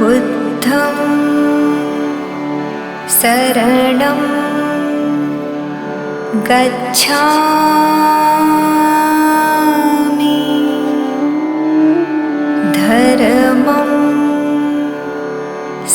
बुद्धं शरणं गच्छामि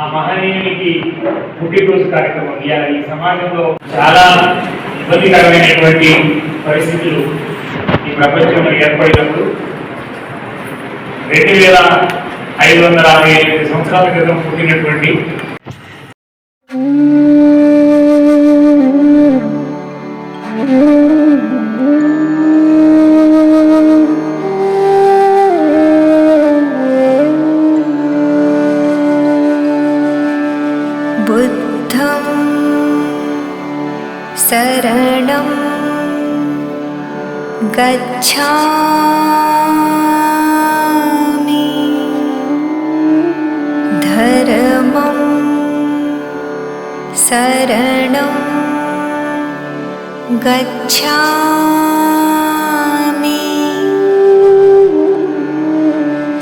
ఆ మహనీయునికి పుట్టినరోజు కార్యక్రమం. ఇవాళ ఈ సమాజంలో చాలా ఇబ్బందికరమైనటువంటి పరిస్థితులు ఈ ప్రపంచంలో ఏర్పడినప్పుడు రెండు వేల ఐదు వందల అరవై ఎనిమిది సంవత్సరాల క్రితం పుట్టినటువంటి गच्छामि धर्मं शरणं गच्छामि।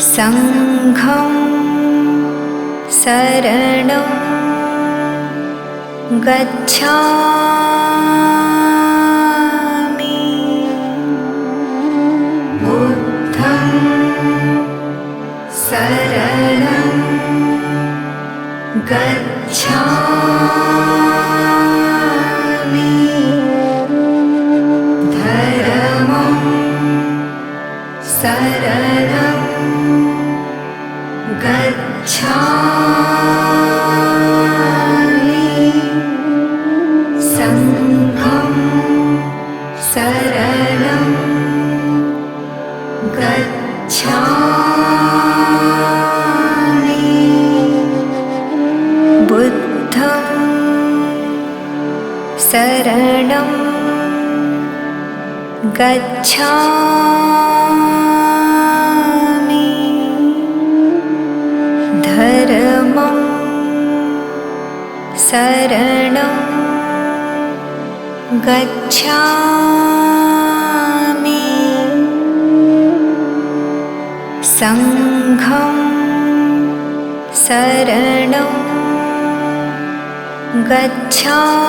सङ्घं शरणं गच्छामि गच्छामि। धर्मं शरणं गच्छामि। सङ्घं शरणं गच्छामि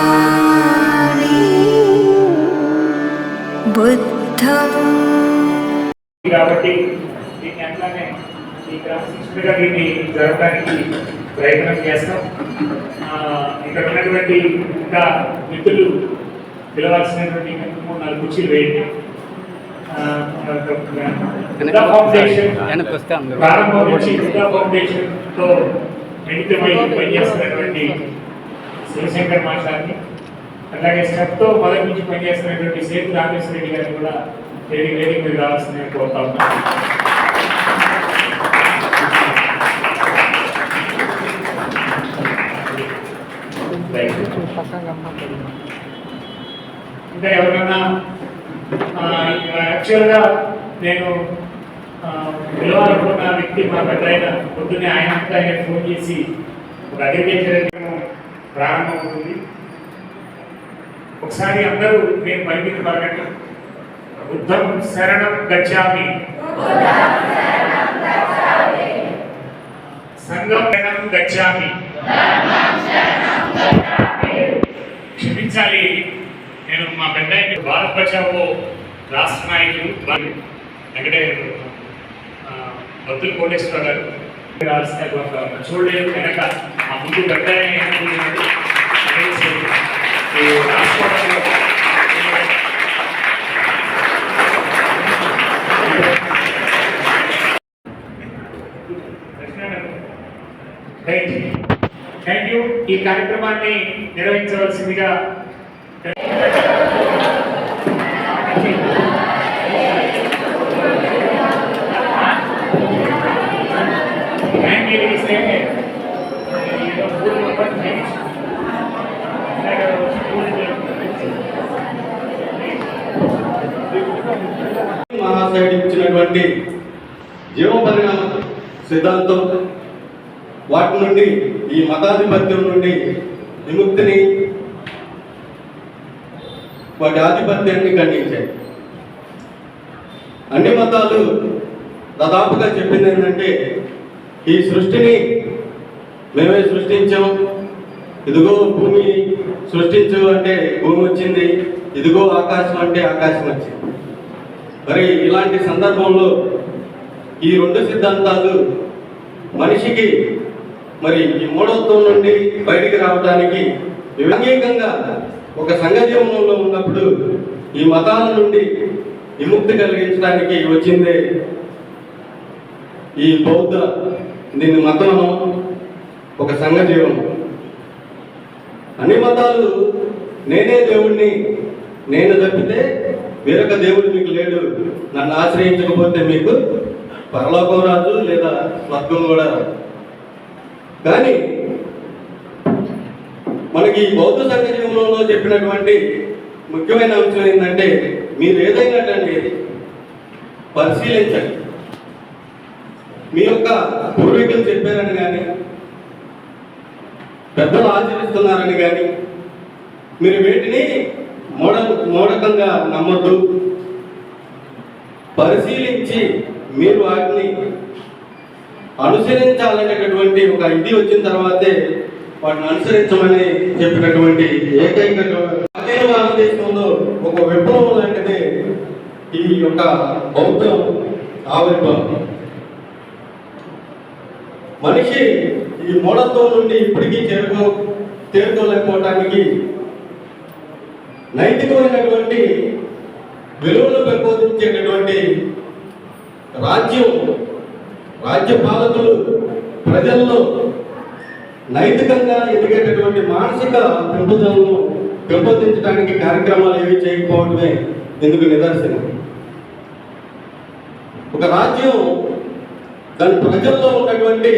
गच्छामि बुद्धम् కాబట్టి దీన్ని అట్లానే ఈ క్రమశిక్షణగా దీన్ని జరగడానికి ప్రయత్నం చేస్తాం ఆ, ఇక్కడ ఉన్నటువంటి ఇంకా మిత్రులు పిలవాల్సినటువంటి ఇంకా మూడు నాలుగు కుర్చీలు వేయండి ఆ, బుద్ధ ఫౌండేషన్ వెనక్కి వస్తే అందరూ. ప్రారంభం నుంచి బుద్ధ ఫౌండేషన్ తో మిళితమై పనిచేస్తున్నటువంటి శివశంకర్ మాస్టర్ని అలాగే స్టెప్తో మొదటి నుంచి పనిచేస్తున్నటువంటి సేతు రామేశ్వర రెడ్డి గారిని కూడా వేదిక వేదిక మీద రావాల్సిందని కోరుతా ఉన్నాను ఇంకా ఎవరైనా యాక్చువల్గా నేను పిలవాలనుకున్న వ్యక్తి మా పెద్ద ఆయన పొద్దున్నే ఆయన ఆయన ఫోన్ చేసి ఒక అగ్రికల్చర్ ప్రారంభమవుతుంది. ఒకసారి అందరూ నేను పరిమితి పలకండి బుద్ధం శరణం గచ్చామి. సంఘం శరణం గచ్చామి. క్షమించాలి. నేను మా పెద్ద ఆయన భారత్ బచావో రాష్ట్ర నాయకులు వెంకటే భక్తులు కోటేశ్వర గారు. చూడలేదు వెనక. ముందు పెద్ద ఆయన ఏమనుకుంటున్నాడు? అనేసి ఈ రాష్ట్రంలో రైట్. థ్యాంక్ యూ ఈ కార్యక్రమాన్ని నిర్వహించవలసిందిగా వాటి నుండి ఈ మతాధిపత్యం నుండి విముక్తిని వాటి ఆధిపత్యాన్ని ఖండించాయి. అన్ని మతాలు దాదాపుగా చెప్పింది ఏంటంటే ఈ సృష్టిని మేమే సృష్టించాం. ఇదిగో భూమి సృష్టించు అంటే భూమి వచ్చింది. ఇదిగో ఆకాశం అంటే ఆకాశం వచ్చింది. మరి ఇలాంటి సందర్భంలో ఈ రెండు సిద్ధాంతాలు మనిషికి మరి ఈ మూఢత్వం నుండి బయటికి రావడానికి వివేకంగా ఒక సంఘ జీవనంలో ఉన్నప్పుడు ఈ మతాల నుండి విముక్తి కలిగించడానికి వచ్చిందే ఈ బౌద్ధ దీన్ని మతం ఒక సంఘ జీవనం అన్ని మతాలు నేనే దేవుణ్ణి నేను తప్పితే వేరొక దేవుడు మీకు లేడు. నన్ను ఆశ్రయించకపోతే మీకు పరలోకం రాదు లేదా స్వర్గం కూడా కానీ మనకి ఈ బౌద్ధ సంఘ జీవనంలో చెప్పినటువంటి ముఖ్యమైన అంశం ఏంటంటే మీరు ఏదైనా కానీ పరిశీలించండి. మీ యొక్క పూర్వీకులు చెప్పారని కానీ పెద్దలు ఆచరిస్తున్నారని కానీ మీరు వీటిని మూఢ మూఢకంగా నమ్మద్దు. పరిశీలించి మీరు వాటిని అనుసరించాలనేటటువంటి ఒక ఇది వచ్చిన తర్వాతే వాటిని అనుసరించమని చెప్పినటువంటి ఏకైక ప్రాచీన భారతదేశంలో ఒక విప్లవం లాంటిది ఈ యొక్క బౌద్ధం ఆవిర్భావం. మనిషి ఈ మూఢత్వం నుండి ఇప్పటికీ చేరుకో చేరుకోలేకపోవటానికి నైతికమైనటువంటి విలువలు పెంపొందించేటటువంటి రాజ్యం రాజ్య పాలకులు ప్రజల్లో నైతికంగా ఎదిగేటటువంటి మానసిక పెంపుదలను పెంపొందించడానికి కార్యక్రమాలు ఏవి చేయకపోవడమే ఎందుకు నిదర్శనం. ఒక రాజ్యం దాని ప్రజల్లో ఉన్నటువంటి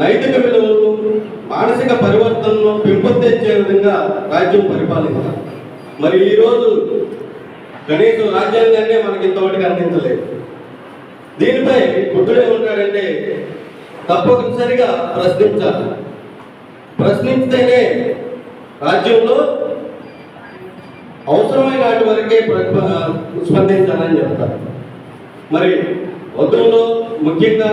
నైతిక విలువలు మానసిక పరివర్తనను పెంపొందించే విధంగా రాజ్యం పరిపాలించాలి. మరి ఈరోజు కనీసం రాజ్యాంగాన్నే మనకి ఇంతవరకు అందించలేదు. దీనిపై బుద్ధుడే ఏమంటాడంటే తప్పనిసరిగా ప్రశ్నించాలి. ప్రశ్నిస్తేనే రాజ్యంలో అవసరమైన వాటి వరకే స్పందించాలని చెప్తారు. మరి వధువులో ముఖ్యంగా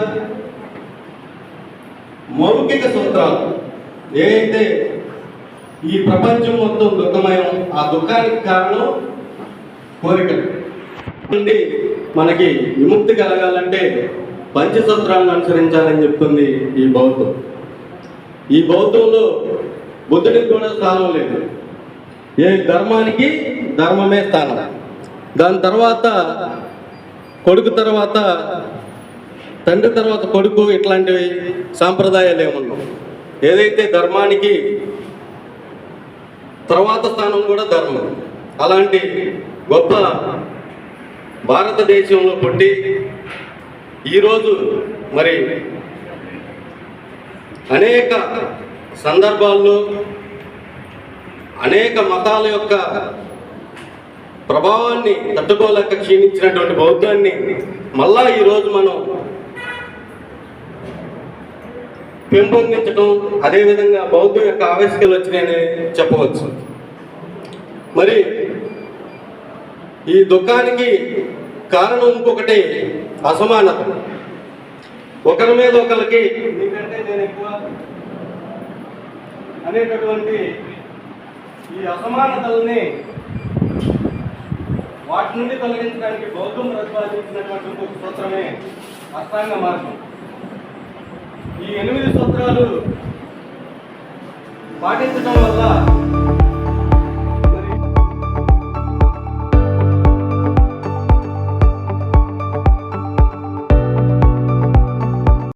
మౌఖిక సూత్రాలు ఏదైతే ఈ ప్రపంచం మొత్తం దుఃఖమయం ఆ దుఃఖానికి కారణం కోరికలు. నుండి మనకి విముక్తి కలగాలంటే పంచసూత్రాలను అనుసరించాలని చెప్తుంది ఈ బౌద్ధం. ఈ బౌద్ధంలో బుద్ధుడికి కూడా స్థానం లేదు. ఏ ధర్మానికి ధర్మమే స్థానం. దాని తర్వాత కొడుకు తర్వాత తండ్రి తర్వాత కొడుకు ఇట్లాంటివి సాంప్రదాయాలు ఏమన్నాం ఏదైతే ధర్మానికి తర్వాత స్థానం కూడా ధర్మం. అలాంటి గొప్ప భారతదేశంలో పుట్టి ఈరోజు మరి అనేక సందర్భాల్లో అనేక మతాల యొక్క ప్రభావాన్ని తట్టుకోలేక క్షీణించినటువంటి బౌద్ధాన్ని మళ్ళా ఈరోజు మనం పెంపొందించడం అదేవిధంగా బౌద్ధం యొక్క ఆవిష్కరణలు వచ్చినాయని చెప్పవచ్చు. మరి ఈ దుఃఖానికి కారణం ఇంకొకటి అసమానత. ఒకరి మీద ఒకరికి నీకంటే నేను ఎక్కువ అనేటటువంటి ఈ అసమానతల్ని వాటి నుండి తొలగించడానికి బౌద్ధం ప్రతిపాదించినటువంటి ఒక సూత్రమే అష్టాంగ మార్గం. ఈ ఎనిమిది సూత్రాలు పాటించడం వల్ల